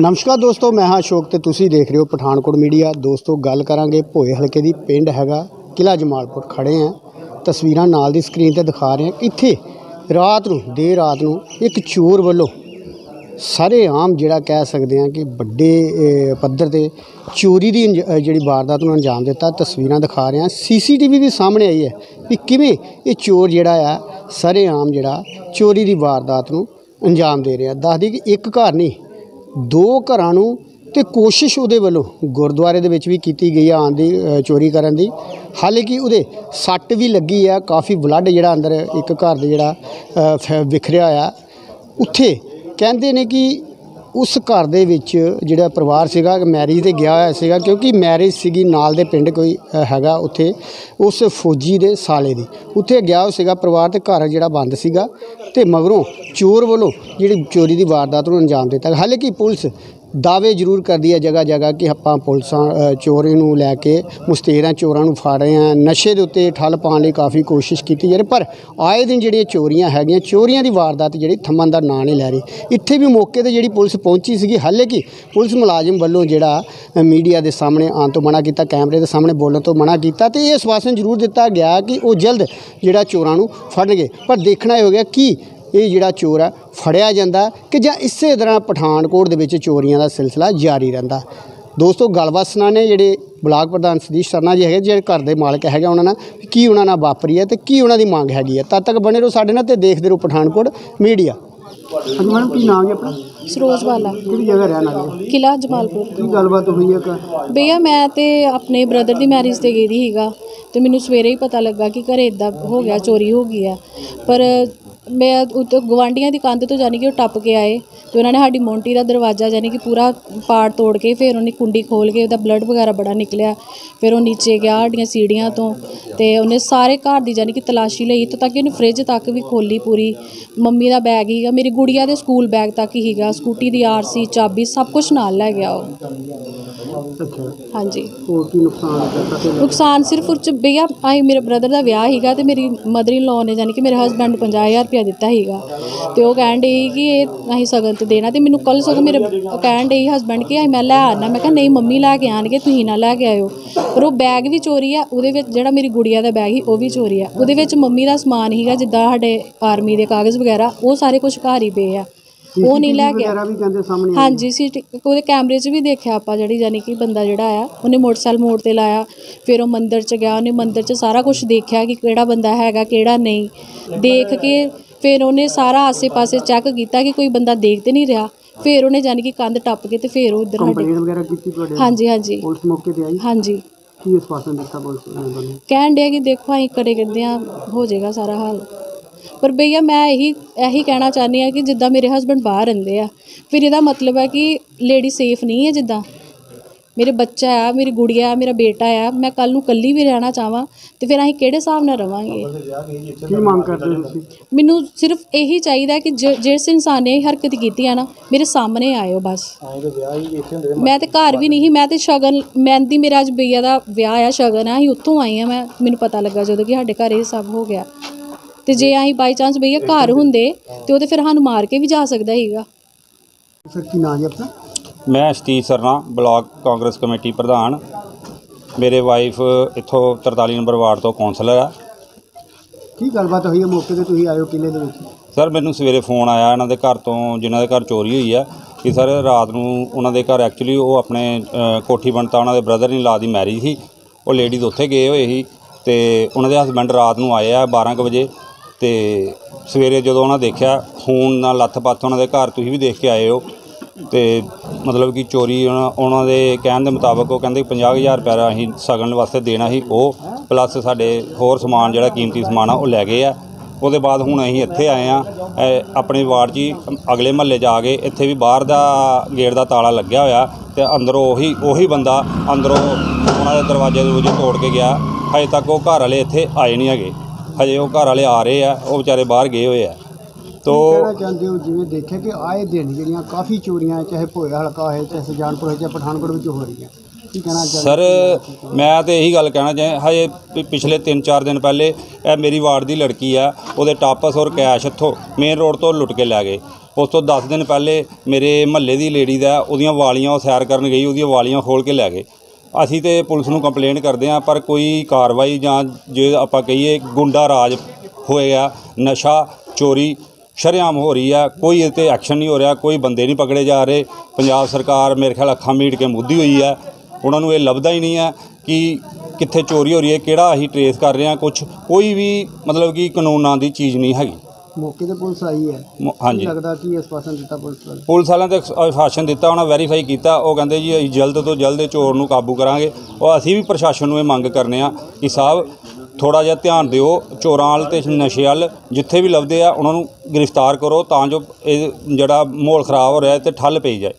ਨਮਸਕਾਰ ਦੋਸਤੋ, ਮੈਂ ਹਾਂ ਅਸ਼ੋਕ ਤੇ ਤੁਸੀਂ ਦੇਖ ਰਹੇ ਹੋ ਪਠਾਨਕੋਟ ਮੀਡੀਆ। ਦੋਸਤੋ, ਗੱਲ ਕਰਾਂਗੇ ਭੋਏ ਹਲਕੇ ਦੀ ਪਿੰਡ ਹੈਗਾ ਕਿਲਾ ਜਮਾਲਪੁਰ ਖੜੇ ਆ ਤਸਵੀਰਾਂ ਨਾਲ ਦੀ ਸਕਰੀਨ ਤੇ ਦਿਖਾ ਰਹੇ ਹਾਂ, ਇੱਥੇ ਰਾਤ ਨੂੰ, ਦੇਰ ਰਾਤ ਨੂੰ ਇੱਕ ਚੋਰ ਵੱਲੋਂ ਸਾਰੇ ਆਮ ਜਿਹੜਾ ਕਹਿ ਸਕਦੇ ਹਾਂ ਕਿ ਵੱਡੇ ਪੱਧਰ ਤੇ ਚੋਰੀ ਦੀ ਅੰਜ- ਜਿਹੜੀ ਵਾਰਦਾਤ ਨੂੰ ਅੰਜਾਮ ਦਿੱਤਾ, ਤਸਵੀਰਾਂ ਦਿਖਾ ਰਹੇ ਹਾਂ। ਸੀਸੀਟੀਵੀ ਵੀ ਸਾਹਮਣੇ ਆਈ ਹੈ ਵੀ ਕਿਵੇਂ ਇਹ ਚੋਰ ਜਿਹੜਾ ਆ, ਸਾਰੇ ਆਮ ਜਿਹੜਾ ਚੋਰੀ ਦੀ ਵਾਰਦਾਤ ਨੂੰ ਅੰਜਾਮ ਦੇ ਰਿਹਾ। ਦੱਸਦੀ ਕਿ ਇੱਕ ਘਰ ਨਹੀਂ ਦੋ ਘਰਾਂ ਨੂੰ ਤੇ ਕੋਸ਼ਿਸ਼ ਉਹਦੇ ਵੱਲੋਂ ਗੁਰਦੁਆਰੇ ਦੇ ਵਿੱਚ ਵੀ ਕੀਤੀ ਗਈ ਆ ਆਉਣ ਦੀ ਚੋਰੀ ਕਰਨ ਦੀ। ਹਾਲਾਂਕਿ ਉਹਦੇ ਸੱਟ ਵੀ ਲੱਗੀ ਆ, ਕਾਫੀ ਬਲੱਡ ਜਿਹੜਾ ਅੰਦਰ ਇੱਕ ਘਰ ਦੇ ਜਿਹੜਾ ਫੈ- ਵਿਖਰਿਆ ਆ ਉੱਥੇ ਕਹਿੰਦੇ ਨੇ ਕਿ ਉਸ ਘਰ ਦੇ ਵਿੱਚ ਜਿਹੜਾ ਪਰਿਵਾਰ ਸੀਗਾ ਮੈਰਿਜ ਤੇ ਗਿਆ ਹੋਇਆ ਸੀਗਾ, ਕਿਉਂਕਿ ਮੈਰਿਜ ਸੀਗੀ ਨਾਲ ਦੇ ਪਿੰਡ ਕੋਈ ਹੈਗਾ ਉੱਥੇ, ਉਸ ਫੌਜੀ ਦੇ ਸਾਲੇ ਦੀ। ਉੱਥੇ ਗਿਆ ਹੋਇਆ ਸੀਗਾ ਪਰਿਵਾਰ ਤੇ ਘਰ ਜਿਹੜਾ ਬੰਦ ਸੀਗਾ ਤੇ ਮਗਰੋਂ ਚੋਰ ਵੱਲੋਂ ਜਿਹੜੀ ਚੋਰੀ ਦੀ ਵਾਰਦਾਤ ਨੂੰ ਅੰਜਾਮ ਦਿੱਤਾ। ਹਾਲਾਂਕਿ ਪੁਲਿਸ ਦਾਅਵੇ ਜ਼ਰੂਰ ਕਰਦੀ ਹੈ ਜਗ੍ਹਾ ਜਗ੍ਹਾ ਕਿ ਆਪਾਂ ਪੁਲਿਸਾਂ ਚੋਰੀ ਨੂੰ ਲੈ ਕੇ ਮੁਸਤੇਰਾਂ ਚੋਰਾਂ ਨੂੰ ਫੜ ਰਹੇ ਹਾਂ। ਨਸ਼ੇ ਦੇ ਉੱਤੇ ਠੱਲ ਪਾਉਣ ਲਈ ਕਾਫੀ ਕੋਸ਼ਿਸ਼ ਕੀਤੀ ਜਾ ਰਹੀ, ਪਰ ਆਏ ਦਿਨ ਜਿਹੜੀਆਂ ਚੋਰੀਆਂ ਹੈਗੀਆਂ, ਚੋਰੀਆਂ ਦੀ ਵਾਰਦਾਤ ਜਿਹੜੀ ਥੰਮਣ ਦਾ ਨਾਂ ਨਹੀਂ ਲੈ ਰਹੀ। ਇੱਥੇ ਵੀ ਮੌਕੇ ਤੇ ਜਿਹੜੀ ਪੁਲਿਸ ਪਹੁੰਚੀ ਸੀਗੀ, ਹਾਲੇ ਕਿ ਪੁਲਿਸ ਮੁਲਾਜ਼ਮ ਵੱਲੋਂ ਜਿਹੜਾ ਮੀਡੀਆ ਦੇ ਸਾਹਮਣੇ ਆਉਣ ਤੋਂ ਮਨਾ ਕੀਤਾ, ਕੈਮਰੇ ਦੇ ਸਾਹਮਣੇ ਬੋਲਣ ਤੋਂ ਮਨਾ ਕੀਤਾ, ਤੇ ਇਹ ਆਸ਼ਵਾਸਨ ਜ਼ਰੂਰ ਦਿੱਤਾ ਗਿਆ ਕਿ ਉਹ ਜਲਦ ਜਿਹੜਾ ਚੋਰਾਂ ਨੂੰ ਫੜਨਗੇ। ਪਰ ਦੇਖਣਾ ਇਹ ਹੋ ਗਿਆ ਕਿ ਇਹ ਜਿਹੜਾ ਚੋਰ ਹੈ ਫੜਿਆ ਜਾਂਦਾ ਕਿ ਜਾਂ ਇਸੇ ਤਰ੍ਹਾਂ ਪਠਾਨਕੋਟ ਦੇ ਵਿੱਚ ਚੋਰੀਆਂ ਦਾ ਸਿਲਸਿਲਾ ਜਾਰੀ ਰਹਿੰਦਾ। ਦੋਸਤੋ ਗੱਲਬਾਤ ਸੁਣਾਣੇ ਜਿਹੜੇ ਬਲਾਕ ਪ੍ਰਧਾਨ ਸਤੀਸ਼ ਸਰਨਾ ਜੀ ਹੈਗੇ ਜਿਹੜੇ ਘਰ ਦੇ ਮਾਲਕ ਹੈਗੇ ਉਹਨਾਂ ਨਾਲ ਕੀ ਉਹਨਾਂ ਨਾਲ ਵਾਪਰੀ ਹੈ ਤੇ ਕੀ ਉਹਨਾਂ ਦੀ ਮੰਗ ਹੈਗੀ ਹੈ। ਤਦ ਤੱਕ ਬਣੇ ਰਹੋ ਸਾਡੇ ਨਾਲ ਤੇ ਦੇਖਦੇ ਰਹੋ ਪਠਾਨਕੋਟ ਮੀਡੀਆ। ਹਾਂਜੀ ਮੈਡਮ ਕੀ ਨਾਮ ਹੈ ਆਪਣਾ? ਸਰੋਜ ਵਾਲਾ। ਕਿਹੜੀ ਜਗ੍ਹਾ ਰਹਿਣ ਵਾਲੇ ਕਿਲਾ ਜਮਾਲਪੁਰ। ਕੀ ਗੱਲਬਾਤ ਹੋਈ ਹੈ ਘਰ? ਭਈਆ ਮੈਂ ਤੇ ਆਪਣੇ ਬ੍ਰਦਰ ਦੀ ਮੈਰਿਜ ਤੇ ਗਈ ਦੀ ਸੀਗਾ ਤੇ ਮੈਨੂੰ ਸਵੇਰੇ ਹੀ ਪਤਾ ਲੱਗਾ ਕਿ ਘਰੇ ਇਦਾਂ ਹੋ ਗਿਆ ਚੋਰੀ ਹੋ ਗਈ ਆ। ਪਰ ਮੈਂ ਉਤੋਂ ਗਵਾਂਡੀਆਂ ਦੀ ਕੰਧ ਤੋਂ ਜਾਨੀ ਕਿ ਉਹ ਟੱਪ ਕੇ ਆਏ ਤੇ ਉਹਨਾਂ ਨੇ ਸਾਡੀ ਮੌਂਟੀ ਦਾ ਦਰਵਾਜ਼ਾ ਜਾਨੀ ਕਿ ਪੂਰਾ ਪਾੜ ਤੋੜ ਕੇ ਫਿਰ ਉਹਨੇ ਕੁੰਡੀ ਖੋਲ ਕੇ ਉਹਦਾ ਬਲੱਡ ਵਗੈਰਾ ਬੜਾ ਨਿਕਲਿਆ। ਫਿਰ ਉਹ ਨੀਚੇ ਗਿਆ ਸਾਡੀਆਂ ਸੀੜੀਆਂ ਤੋਂ ਤੇ ਉਹਨੇ ਸਾਰੇ ਘਰ ਦੀ ਜਾਨੀ ਕਿ ਤਲਾਸ਼ੀ ਲਈ ਇੱਥੋਂ ਤੱਕ ਕਿ ਉਹਨੇ ਫ੍ਰਿਜ ਤੱਕ ਵੀ ਖੋਲੀ ਪੂਰੀ। ਮੰਮੀ ਦਾ ਬੈਗ ਹੀਗਾ ਮੇਰੀ ਗੁੜੀਆ ਦੇ ਸਕੂਲ ਬੈਗ ਤੱਕ ਹੀਗਾ ਸਕੂਟੀ ਦੀ ਆਰਸੀ ਚਾਬੀ ਸਭ ਕੁਝ ਨਾਲ ਲੈ ਗਿਆ ਉਹ। ਅੱਛਾ। ਹਾਂਜੀ। ਹੋਰ ਕੀ ਨੁਕਸਾਨ ਹੋਇਆ ਤੇ? ਨੁਕਸਾਨ ਸਿਰਫ ਉਹ 'ਚ ਆਈ ਮੇਰੇ ਬ੍ਰਦਰ ਦਾ ਵਿਆਹ ਹੀਗਾ ਤੇ ਮੇਰੀ ਮਦਰ ਇਨ ਲਾਅ ਨੇ ਜਾਨੀ ਕਿ ਮੇਰੇ ਹਸਬੰਡ 50000 ਰੁਪਇਆ ਦਿੱਤਾ ਸੀਗਾ। ਤੇ ਉਹ ਕਹਿਣ ਡਈ ਕਿ ਇਹ ਅਸੀਂ ਸਗਨ ਤੇ ਦੇਣਾ ਤੇ ਮੈਨੂੰ ਕੱਲ ਸਗੋਂ ਮੇਰੇ ਕਹਿਣ ਡਈ ਹਸਬੰਡ ਕਿ ਅਸੀਂ ਮੈਂ ਲੈ ਆਣਾ ਮੈਂ ਕਿਹਾ, ਨਹੀਂ ਮੰਮੀ ਲੈ ਕੇ ਆਣਗੇ, ਤੁਸੀਂ ਨਾ ਲੈ ਕੇ ਆਇਓ। ਪਰ ਉਹ ਬੈਗ ਵੀ ਚੋਰੀ ਆ, ਉਹਦੇ ਵਿੱਚ ਜਿਹੜਾ ਮੇਰੀ ਗੁੜੀਆ ਦਾ ਬੈਗ ਸੀ, ਉਹ ਵੀ ਚੋਰੀ ਆ। ਉਹਦੇ ਵਿੱਚ ਮੰਮੀ ਦਾ ਸਮਾਨ ਸੀਗਾ, ਜਿੱਦਾਂ ਸਾਡੇ ਆਰਮੀ ਦੇ ਕਾਗਜ਼ ਵਗੈਰਾ, ਉਹ ਸਾਰੇ ਕੁਝ ਘਰ ਹੀ ਪਏ ਆ। ਉਹ ਨਹੀਂ ਲੈ ਗਿਆ। ਵਗੈਰਾ ਵੀ ਕਹਿੰਦੇ ਸਾਹਮਣੇ ਹਾਂਜੀ ਸੀ ਉਹਦੇ ਕੈਮਰੇ 'ਚ ਵੀ ਦੇਖਿਆ ਆਪਾਂ ਜਿਹੜੀ ਜਾਨੀ ਕਿ ਬੰਦਾ ਜਿਹੜਾ ਆ ਉਹਨੇ ਮੋਟਰਸਾਈਕਲ ਮੋੜ ਤੇ ਲਾਇਆ ਫਿਰ ਉਹ ਮੰਦਿਰ 'ਚ ਗਿਆ ਉਹਨੇ ਮੰਦਿਰ 'ਚ ਸਾਰਾ ਕੁਝ ਦੇਖਿਆ ਕਿ ਕਿਹੜਾ ਬੰਦਾ ਹੈਗਾ ਕਿਹੜਾ ਨਹੀਂ। ਦੇਖ ਕੇ ਫਿਰ ਉਹਨੇ ਸਾਰਾ ਆਸੇ-ਪਾਸੇ ਚੈੱਕ ਕੀਤਾ ਕਿ ਕੋਈ ਬੰਦਾ ਦੇਖ ਤੇ ਨਹੀਂ ਰਿਹਾ। ਫਿਰ ਉਹਨੇ ਜਾਨੀ ਕਿ ਕੰਧ ਟੱਪ ਕੇ ਤੇ ਫਿਰ ਉਹ ਉਧਰ ਕੰਪਲੇਂਟ ਵਗੈਰਾ ਕੀਤੀ ਤੁਹਾਡੇ ਹਾਂਜੀ ਹਾਂਜੀ। ਪੁਲਿਸ ਮੌਕੇ ਤੇ ਆਈ? ਹਾਂਜੀ। ਕੀ ਆਸ਼ਵਾਸਨ ਦਿੱਤਾ ਪੁਲਿਸ ਨੇ ਤੁਹਾਨੂੰ? ਕਹਿਣ ਡਿਆ ਕਿ ਦੇਖੋ ਅਸੀਂ ਕਰੇ ਕਰਦੇ ਆ ਹੋ ਜਾਏਗਾ ਸਾਰਾ ਹਾਲ। ਪਰ ਭਈਆ ਮੈਂ ਇਹੀ ਇਹੀ ਕਹਿਣਾ ਚਾਹੁੰਦੀ ਆ ਕਿ ਜਿੱਦਾਂ ਮੇਰੇ ਹਸਬੰਡ ਬਾਹਰ ਰਹਿੰਦੇ ਆ ਫਿਰ ਇਹਦਾ ਮਤਲਬ ਹੈ ਕਿ ਲੇਡੀ ਸੇਫ ਨਹੀਂ ਹੈ ਜਿੱਦਾਂ। ਮੇਰੇ ਬੱਚਾ ਆ ਮੇਰੀ ਗੁੜੀਆ ਆ ਮੇਰਾ ਬੇਟਾ ਆ ਮੈਂ ਕੱਲ ਨੂੰ ਕੱਲੀ ਵੀ ਰਹਿਣਾ ਚਾਹਾਂ ਤੇ ਫਿਰ ਅਸੀਂ ਕਿਹੜੇ ਹਿਸਾਬ ਨਾਲ ਰਵਾਂਗੇ? ਕੀ ਮੰਗ ਕਰਦੇ ਹੋ ਤੁਸੀਂ? ਮੈਨੂੰ ਸਿਰਫ ਇਹੀ ਚਾਹੀਦਾ ਕਿ ਜ- ਜਿਸ ਇਨਸਾਨ ਨੇ ਇਹ ਹਰਕਤ ਕੀਤੀ ਆ ਨਾ ਮੇਰੇ ਸਾਹਮਣੇ ਆਇਓ ਬਸ। ਮੈਂ ਤੇ ਘਰ ਵੀ ਨਹੀਂ ਸੀ ਮੈਂ ਤੇ ਸ਼ਗਨ ਮਹਿੰਦੀ ਮੇਰਾ ਅੱਜ ਬਈਆ ਦਾ ਵਿਆਹ ਆ ਸ਼ਗਨ ਆ ਅਸੀਂ ਉੱਥੋਂ ਆਏ ਆ ਮੈਂ ਮੈਨੂੰ ਪਤਾ ਲੱਗਾ ਜਦੋਂ ਕਿ ਸਾਡੇ ਘਰ ਇਹ ਸਭ ਹੋ ਗਿਆ। ਤੇ ਜੇ ਅਸੀਂ ਬਾਈ ਚਾਂਸ ਬਈਆ ਘਰ ਹੁੰਦੇ ਤੇ ਉਹ ਤੇ ਫਿਰ ਸਾਨੂੰ ਮਾਰ ਕੇ ਵੀ ਜਾ ਸਕਦਾ ਸੀਗਾ। ਸਰ ਕੀ ਨਾਮ ਹੈ ਆਪਣਾ? ਮੈਂ ਸਤੀਸ਼ ਸਰਨਾ ਬਲਾਕ ਕਾਂਗਰਸ ਕਮੇਟੀ ਪ੍ਰਧਾਨ। ਮੇਰੇ ਵਾਈਫ ਇੱਥੋਂ 43 ਨੰਬਰ ਵਾਰਡ ਤੋਂ ਕੌਂਸਲਰ ਆ। ਕੀ ਗੱਲਬਾਤ ਹੋਈ ਹੈ ਮੌਕੇ ਤੇ? ਤੁਸੀਂ ਆਇਓ ਕਿਲੇ ਦੇ ਵਿੱਚ। ਸਰ ਮੈਨੂੰ ਸਵੇਰੇ ਫੋਨ ਆਇਆ ਇਹਨਾਂ ਦੇ ਘਰ ਤੋਂ ਜਿਨ੍ਹਾਂ ਦੇ ਘਰ ਚੋਰੀ ਹੋਈ ਆ ਕਿ ਸਰ ਰਾਤ ਨੂੰ ਉਹਨਾਂ ਦੇ ਘਰ ਐਕਚੁਅਲੀ ਉਹ ਆਪਣੇ ਕੋਠੀ ਬਣਤਾ ਉਹਨਾਂ ਦੇ ਬ੍ਰਦਰ ਇਨ ਲਾ ਦੀ ਮੈਰਿਜ ਸੀ। ਉਹ ਲੇਡੀਜ਼ ਉੱਥੇ ਗਏ ਹੋਏ ਸੀ ਤੇ ਉਹਨਾਂ ਦੇ ਹਸਬੰਡ ਰਾਤ ਨੂੰ ਆਏ ਆ 12 ਕੁ ਵਜੇ। ਤੇ ਸਵੇਰੇ ਜਦੋਂ ਉਹਨਾਂ ਦੇਖਿਆ, ਖੂਨ ਨਾਲ ਲੱਥ-ਪੱਥ ਉਹਨਾਂ ਦੇ ਘਰ ਤੁਸੀਂ ਵੀ ਦੇਖ ਕੇ ਆਏ ਹੋ। ਤੇ ਮਤਲਬ ਕਿ ਚੋਰੀ ਉਹਨਾਂ ਉਹਨਾਂ ਦੇ ਕਹਿਣ ਦੇ ਮੁਤਾਬਕ ਉਹ ਕਹਿੰਦੇ 50000 ਰੁਪਏ ਅਸੀਂ ਸਗਨ ਵਾਸਤੇ ਦੇਣਾ ਸੀ। ਉਹ ਪਲੱਸ ਸਾਡੇ ਹੋਰ ਸਮਾਨ ਜਿਹੜਾ ਕੀਮਤੀ ਸਮਾਨ ਆ, ਉਹ ਲੈ ਗਏ ਆ। ਉਹਦੇ ਬਾਅਦ ਹੁਣ ਅਸੀਂ ਇੱਥੇ ਆਏ ਆ। ਆਪਣੇ ਵਾਰਡ 'ਚ ਹੀ ਅਗਲੇ ਮਹੱਲੇ ਜਾ ਕੇ ਇੱਥੇ ਵੀ ਬਾਹਰ ਦਾ ਗੇਟ ਦਾ ਤਾਲਾ ਲੱਗਿਆ ਹੋਇਆ ਤੇ ਅੰਦਰੋਂ ਉਹੀ ਉਹੀ ਬੰਦਾ ਅੰਦਰੋਂ ਉਹਨਾਂ ਦੇ ਦਰਵਾਜ਼ੇ ਦਰੂਜੇ ਤੋੜ ਕੇ ਗਿਆ। ਹਜੇ ਤੱਕ ਉਹ ਘਰ ਵਾਲੇ ਇੱਥੇ ਆਏ ਨਹੀਂ ਹੈਗੇ। ਹਜੇ ਉਹ ਘਰ ਵਾਲੇ ਆ ਰਹੇ ਆ ਉਹ ਵਿਚਾਰੇ ਬਾਹਰ ਗਏ ਹੋਏ ਆ। ਤੋ ਕਹਿਣਾ ਚਾਹੁੰਦੇ ਹੋ? ਜਿਵੇਂ ਦੇਖਿਆ ਕਿ ਆਏ ਦਿਨ ਜਿਹੜੀਆਂ ਕਾਫੀ ਚੋਰੀਆਂ ਚਾਹੇ ਭੋਇਆ ਹਲਕਾ ਹੋਏ ਚਾਹੇ ਸੁਜਾਨਪੁਰ ਹੋਏ ਚਾਹੇ ਪਠਾਨਕੋਟ ਵਿੱਚ ਹੋ ਰਹੀਆਂ। ਕੀ ਕਹਿਣਾ ਚਾਹੁੰਦੇ ਸਰ ਮੈਂ ਤੇ ਇਹੀ ਗੱਲ ਕਹਿਣਾ ਚਾਹਾਂ ਹਜੇ ਪਿਛਲੇ 3-4 ਦਿਨ ਪਹਿਲੇ ਇਹ ਮੇਰੀ ਵਾਰਡ ਦੀ ਲੜਕੀ ਆ ਉਹਦੇ ਟਾਪਸ ਔਰ ਕੈਸ਼ ਇੱਥੋਂ ਮੇਨ ਰੋਡ ਤੋਂ ਲੁੱਟ ਕੇ ਲੈ ਗਏ। ਉਸ ਤੋਂ 10 ਦਿਨ ਪਹਿਲੇ ਮੇਰੇ ਮਹੱਲੇ ਦੀ ਲੇਡੀ ਦਾ ਉਹਦੀਆਂ ਵਾਲੀਆਂ ਉਹ ਸੈਰ ਕਰਨ ਗਈ ਉਹਦੀਆਂ ਵਾਲੀਆਂ ਖੋਲ ਕੇ ਲੈ ਗਏ। ਅਸੀਂ ਤੇ ਪੁਲਿਸ ਨੂੰ ਕੰਪਲੇਂਟ ਕਰਦੇ ਹਾਂ, ਪਰ ਕੋਈ ਕਾਰਵਾਈ ਜਾਂ ਜੇ ਆਪਾਂ ਕਹੀਏ ਗੁੰਡਾ ਰਾਜ ਹੋਏਗਾ ਨਸ਼ਾ, ਚੋਰੀ, ਸ਼ਰੇਆਮ ਹੋ ਰਹੀ ਆ, ਕੋਈ ਇਹ ਤੇ ਐਕਸ਼ਨ ਨਹੀਂ ਹੋ ਰਿਹਾ, ਕੋਈ ਬੰਦੇ ਨਹੀਂ ਪਕੜੇ ਜਾ ਰਹੇ। ਪੰਜਾਬ ਸਰਕਾਰ ਮੇਰੇ ਖਿਆਲ ਅੱਖਾਂ ਮੀਟ ਕੇ ਮੁੱਦੀ ਹੋਈ ਹੈ ਉਹਨਾਂ ਨੂੰ ਇਹ ਲੱਭਦਾ ਹੀ ਨਹੀਂ ਹੈ ਕਿ ਕਿੱਥੇ ਚੋਰੀ ਹੋ ਰਹੀ ਹੈ, ਕਿਹੜਾ ਅਸੀਂ ਟਰੇਸ ਕਰ ਰਹੇ ਹਾਂ ਕੁਝ ਕੋਈ ਵੀ ਮਤਲਬ ਕਿ ਕਾਨੂੰਨਾਂ ਦੀ ਚੀਜ਼ ਨਹੀਂ ਹੈਗੀ। ਮੌਕੇ ਤੇ ਪੁਲਿਸ ਆਈ ਹੈ? ਮ- ਹਾਂਜੀ। ਲੱਗਦਾ ਕਿ ਇਸ ਪਾਸਨ ਦਿੱਤਾ ਪੁਲਿਸ ਵਾਲੇ? ਪੁਲਿਸ ਵਾਲਿਆਂ ਤੇ ਆਸ਼ਵਾਸਨ ਦਿੱਤਾ ਉਹਨਾਂ ਵੈਰੀਫਾਈ ਕੀਤਾ। ਉਹ ਕਹਿੰਦੇ ਜੀ ਅਸੀਂ ਜਲਦ ਤੋਂ ਜਲਦ ਇਹ ਚੋਰ ਨੂੰ ਕਾਬੂ ਕਰਾਂਗੇ। ਉਹ ਅਸੀਂ ਵੀ ਪ੍ਰਸ਼ਾਸਨ ਨੂੰ ਇਹ ਮੰਗ ਕਰਨੇ ਆ ਕਿ ਸਾਹਿਬ ਥੋੜਾ ਜਿਹਾ ਧਿਆਨ ਦਿਓ। ਚੋਰਾਂ ਵੱਲ ਤੇ ਨਸ਼ੇ ਵੱਲ ਜਿੱਥੇ ਵੀ ਲੱਭਦੇ ਆ ਉਹਨਾਂ ਨੂੰ ਗ੍ਰਿਫਤਾਰ ਕਰੋ ਤਾਂ ਜੋ ਇਹ ਜਿਹੜਾ ਮਾਹੌਲ ਖਰਾਬ ਹੋ ਰਿਹਾ ਤੇ ਠੱਲ ਪਈ ਜਾਏ।